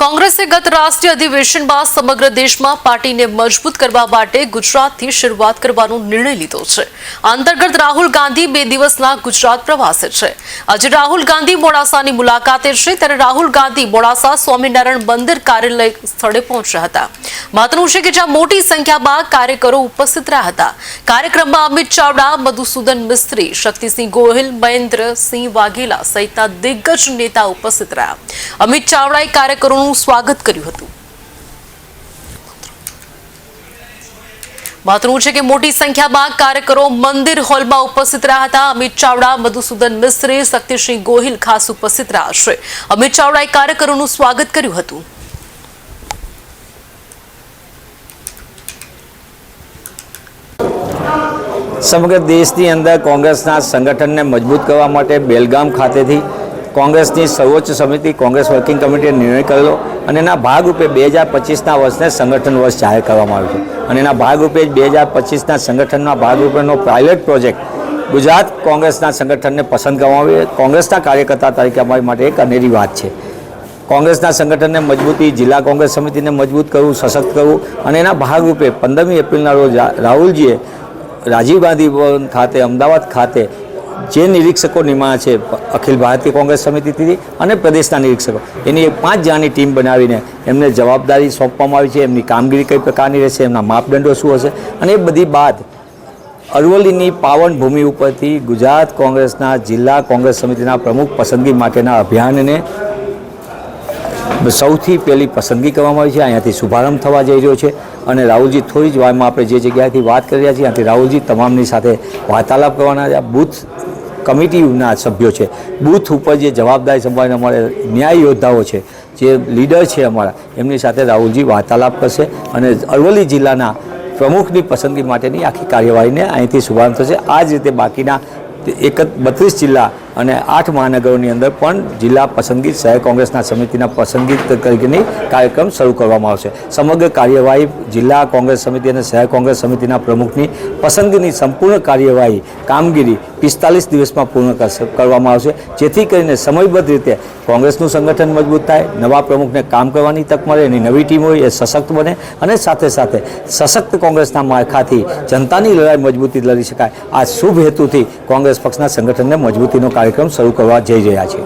કોંગ્રેસે ગત રાષ્ટ્રીય અધિવેશન બાદ સમગ્ર દેશમાં પાર્ટીને મજબૂત કરવા માટે ગુજરાતથી શરૂઆત કરવાનો નિર્ણય લીધો છે. અંતર્ગત રાહુલ ગાંધી બે દિવસના ગુજરાત પ્રવાસે છે. આજે રાહુલ ગાંધી મોડાસાની મુલાકાતે છે, ત્યારે રાહુલ ગાંધી મોડાસા સ્વામિનારાયણ મંદિર કાર્યાલય સ્થળે પહોંચ્યા હતા. મહત્વનું છે કે જ્યાં મોટી સંખ્યામાં કાર્યકરો ઉપસ્થિત રહ્યા હતા. કાર્યક્રમમાં અમિત ચાવડા, મધુસૂદન મિસ્ત્રી, શક્તિસિંહ ગોહિલ, મહેન્દ્રસિંહ વાઘેલા સહિતના દિગ્ગજ નેતા ઉપસ્થિત રહ્યા. અમિત ચાવડાએ કાર્યકરોનું સ્વાગત કર્યું હતું. મહત્વનું છે કે મોટી સંખ્યામાં કાર્યકરો મંદિર હોલમાં ઉપસ્થિત રહ્યા હતા. અમિત ચાવડા, મધુસૂદન મિસ્ત્રી શક્તિસિંહ ગોહિલ ખાસ ઉપસ્થિત રહ્યા છે. અમિત ચાવડાએ કાર્યકરોનું સ્વાગત કર્યું હતું. સમગ્ર દેશની અંદર કોંગ્રેસના સંગઠનને મજબૂત કરવા માટે બેલગામ ખાતેથી કોંગ્રેસની સર્વોચ્ચ સમિતિ, કોંગ્રેસ વર્કિંગ કમિટીએ નિર્ણય કરેલો અને એના ભાગરૂપે બે હજાર પચીસના વર્ષને સંગઠન વર્ષ જાહેર કરવામાં આવ્યું અને એના ભાગરૂપે જ બે હજાર પચીસના સંગઠનના ભાગરૂપેનો પાયલટ પ્રોજેક્ટ ગુજરાત કોંગ્રેસના સંગઠનને પસંદ કરવામાં આવ્યું. કોંગ્રેસના કાર્યકર્તા તરીકે અમારી માટે એક અનેરી વાત છે. કોંગ્રેસના સંગઠનને મજબૂતી, જિલ્લા કોંગ્રેસ સમિતિને મજબૂત કરવું, સશક્ત કરવું અને એના ભાગરૂપે પંદરમી એપ્રિલના રોજ રાહુલજીએ રાજીવ ગાંધી ભવન ખાતે, અમદાવાદ ખાતે જે નિરીક્ષકો નિમાયા છે, અખિલ ભારતીય કોંગ્રેસ સમિતિથી અને પ્રદેશના નિરીક્ષકો, એની એક પાંચ જણાની ટીમ બનાવીને એમને જવાબદારી સોંપવામાં આવી છે, એમની કામગીરી કઈ પ્રકારની રહેશે, એમના માપદંડો શું હશે અને એ બધી બાદ અરવલ્લીની પાવન ભૂમિ ઉપરથી ગુજરાત કોંગ્રેસના જિલ્લા કોંગ્રેસ સમિતિના પ્રમુખ પસંદગી માટેના અભિયાનને સૌથી પહેલી પસંદગી કરવામાં આવી છે. અહીંયાથી શુભારંભ થવા જઈ રહ્યો છે અને રાહુલજી થોડી જ વારમાં આપણે જે જગ્યાએથી વાત કરી રહ્યા છીએ, ત્યાંથી રાહુલજી તમામની સાથે વાર્તાલાપ કરવાના છે. બૂથ કમિટીના સભ્યો છે. બૂથ ઉપર જે જવાબદારી સંભાળીને અમારે ન્યાય યોદ્ધાઓ છે, જે લીડર છે અમારા, એમની સાથે રાહુલજી વાર્તાલાપ કરશે અને અરવલ્લી જિલ્લાના પ્રમુખની પસંદગી માટેની આખી કાર્યવાહીને અહીંથી શુભારંભ થશે. આ જ રીતે બાકીના એક બત્રીસ જિલ્લા અને આઠ મહાનગરોની અંદર પણ જિલ્લા પસંદગી શહેર કોંગ્રેસના સમિતિના પસંદગી તરીકેની કાર્યક્રમ શરૂ કરવામાં આવશે. સમગ્ર કાર્યવાહી જિલ્લા કોંગ્રેસ સમિતિ અને શહેર કોંગ્રેસ સમિતિના પ્રમુખની પસંદગીની સંપૂર્ણ કાર્યવાહી કામગીરી પિસ્તાલીસ દિવસમાં પૂર્ણ કરવામાં આવશે. જેથી કરીને સમયબદ્ધ રીતે કોંગ્રેસનું સંગઠન મજબૂત થાય, નવા પ્રમુખને કામ કરવાની તક મળે, એની નવી ટીમ હોય, એ સશક્ત બને અને સાથે સાથે સશક્ત કોંગ્રેસના માળખાથી જનતાની લડાઈ મજબૂતી લડી શકાય. આ શુભ હેતુથી કોંગ્રેસ પક્ષના સંગઠનને મજબૂતીનો કાર્યક્રમ શરૂ કરવા જઈ રહ્યા છે.